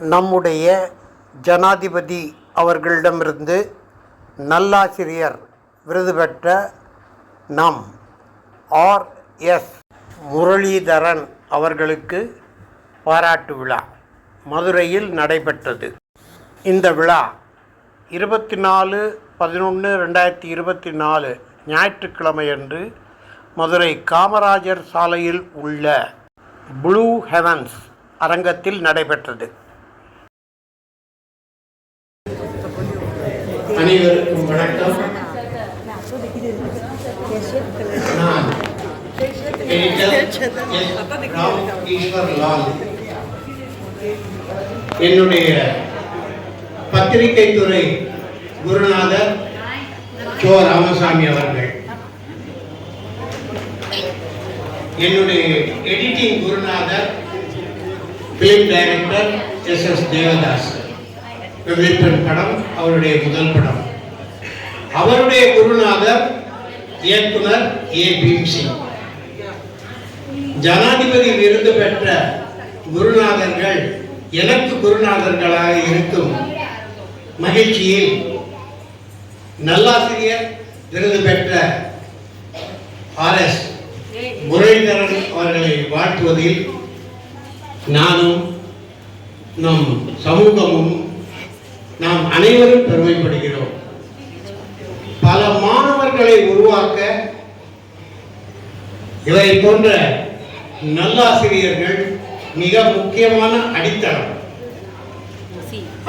நம்முடைய ஜனாதிபதி அவர்களிடமிருந்து நல்லாசிரியர் விருது பெற்ற நம் ஆர் எஸ் முரளிதரன் அவர்களுக்கு பாராட்டு விழா மதுரையில் நடைபெற்றது. இந்த விழா இருபத்தி நாலு பதினொன்று ரெண்டாயிரத்தி இருபத்தி நாலு ஞாயிற்றுக்கிழமையன்று மதுரை காமராஜர் சாலையில் உள்ள ப்ளூ ஹெவன்ஸ் அரங்கத்தில் நடைபெற்றது. அனைவருக்கும் வணக்கம். நான் ஈஸ்வர் லால் என்னுடைய பத்திரிகை துறை குருநாதர் சோ ராமசாமி அவர்கள். என்னுடைய எடிட்டிங் குருநாதர் film director S S Devadas. Vivekan படம் அவருடைய முதல் படம். அவருடைய குருநாதர் இயக்குனர் ஏ. பீம்சிங். ஜனாதிபதி விருது பெற்ற குருநாதர்கள் எனக்கு குருநாதர்களாக இருக்கும் மகிழ்ச்சியில் நல்லாசிரியர் விருது பெற்ற ஆர். எஸ். முரளிதரன் அவர்களை வாழ்த்துவதில் நானும் நம் சமூகமும் நாம் அனைவரும் பெருமைப்படுகிறோம். பல மாணவர்களை உருவாக்க இவரை போன்ற நல்லாசிரியர்கள் மிக முக்கியமான அடித்தளம்.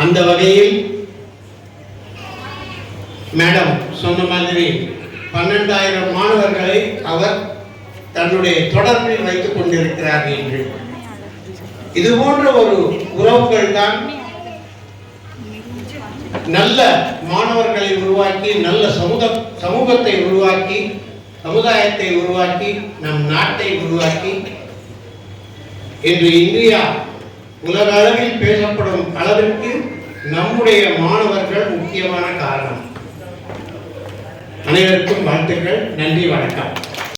அந்த வகையில் மேடம் சொன்ன மாதிரி பன்னெண்டாயிரம் மாணவர்களை அவர் தன்னுடைய தொடர்பில் வைத்துக் கொண்டிருக்கிறார் என்று. இது போன்ற ஒரு உறவுகள் தான் நல்ல மாணவர்களை உருவாக்கி நல்ல சமூக சமூகத்தை உருவாக்கி சமுதாயத்தை உருவாக்கி நம் நாட்டை உருவாக்கி. இன்று இந்தியா உலக அளவில் பேசப்படும் அளவிற்கு நம்முடைய மாணவர்கள் முக்கியமான காரணம். அனைவருக்கும் வாழ்த்துக்கள் நன்றி வணக்கம்.